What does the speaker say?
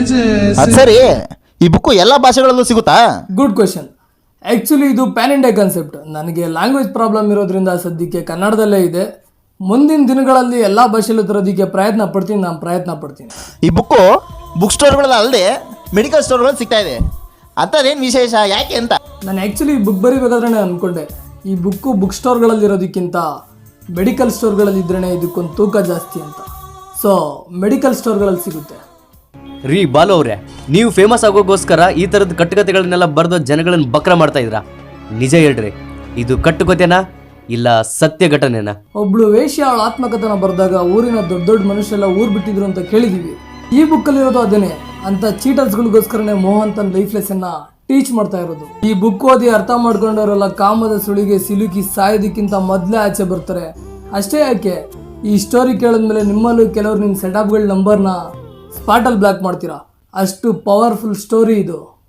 ಅದು ಸರಿ. ಈ ಬುಕ್ಕು ಎಲ್ಲ ಭಾಷೆಗಳಲ್ಲೂ ಸಿಗುತ್ತಾ? ಗುಡ್ ಕ್ವಶನ್ ಆ್ಯಕ್ಚುಲಿ ಇದು ಪ್ಯಾನ್ ಇಂಡಿಯಾ ಕಾನ್ಸೆಪ್ಟ್ ನನಗೆ ಲ್ಯಾಂಗ್ವೇಜ್ ಪ್ರಾಬ್ಲಮ್ ಇರೋದ್ರಿಂದ ಸದ್ಯಕ್ಕೆ ಕನ್ನಡದಲ್ಲೇ ಇದೆ. ಮುಂದಿನ ದಿನಗಳಲ್ಲಿ ಎಲ್ಲ ಭಾಷೆಯಲ್ಲೂ ತರೋದಕ್ಕೆ ಪ್ರಯತ್ನ ಪಡ್ತೀನಿ ನಾನು ಪ್ರಯತ್ನ ಪಡ್ತೀನಿ. ಈ ಬುಕ್ಕು ಬುಕ್ ಸ್ಟೋರ್ಗಳಲ್ಲಿ ಅಲ್ಲದೆ ಮೆಡಿಕಲ್ ಸ್ಟೋರ್ಗಳಲ್ಲಿ ಸಿಗ್ತಾ ಇದೆ. ಅಂಥದ್ದೇನು ವಿಶೇಷ? ಯಾಕೆ ಅಂತ? ನಾನು ಆ್ಯಕ್ಚುಲಿ ಬುಕ್ ಬರಿಬೇಕಾದ್ರೆ ಅಂದ್ಕೊಂಡೆ ಈ ಬುಕ್ಕು ಬುಕ್ ಸ್ಟೋರ್ಗಳಲ್ಲಿ ಇರೋದಕ್ಕಿಂತ ಮೆಡಿಕಲ್ ಸ್ಟೋರ್ಗಳಲ್ಲಿ ಇದ್ರೇ ಇದಕ್ಕೊಂದು ತೂಕ ಜಾಸ್ತಿ ಅಂತ. ಸೊ ಮೆಡಿಕಲ್ ಸ್ಟೋರ್ಗಳಲ್ಲಿ ಸಿಗುತ್ತೆ. ರೀ ಬಾಲು ಅವ್ರೆ, ನೀವು ಫೇಮಸ್ ಆಗೋಗೋಸ್ಕರ ಈ ಥರದ ಕಟ್ಟುಕತೆಗಳನ್ನೆಲ್ಲ ಬರೆದು ಜನಗಳನ್ನ ಬಕ್ರ ಮಾಡ್ತಾ ಇದ್ರ ನಿಜ ಹೇಳ್ರಿ, ಇದು ಕಟ್ಟುಕತೆನಾ ಇಲ್ಲ ಸತ್ಯ ಘಟನೆನಾ? ಒಬ್ಳು ವೇಶ್ಯ ಆತ್ಮಕಥನ ಬರೆದಾಗ ಊರಿನ ದೊಡ್ಡ ದೊಡ್ಡ ಮನುಷ್ಯರೆಲ್ಲ ಊರ್ ಬಿಟ್ಟಿದ್ರು ಅಂತ ಕೇಳಿದೀವಿ. ಈ ಬುಕ್ ಬುಕ್ಕಲ್ಲಿರೋದು ಅದೇನೆ, ಅಂತ ಚೀಟರ್ಸ್ಗಳಿಗೋಸ್ಕರನೇ ಮೋಹನ್ ತನ್ನ ಲೈಫ್ ಲೆಸನ್ನ ಟೀಚ್ ಮಾಡ್ತಾ ಇರೋದು. ಈ ಬುಕ್ ಓದಿ ಅರ್ಥ ಮಾಡ್ಕೊಂಡವರೆಲ್ಲ ಕಾಮದ ಸುಳಿಗೆ ಸಿಲುಕಿ ಸಾಯೋದಕ್ಕಿಂತ ಮೊದಲೇ ಆಚೆ ಬರ್ತಾರೆ. ಅಷ್ಟೇ ಯಾಕೆ, ಈ ಸ್ಟೋರಿ ಕೇಳಿದ್ಮೇಲೆ ನಿಮ್ಮಲ್ಲೂ ಕೆಲವರು ನಿಮ್ಮ ಸೆಟಪ್ಗಳ ನಂಬರ್ನ ಸ್ಪಾಟಲ್ಲಿ ಬ್ಲಾಕ್ ಮಾಡ್ತೀರಾ? ಅಷ್ಟು ಪವರ್ಫುಲ್ ಸ್ಟೋರಿ ಇದು.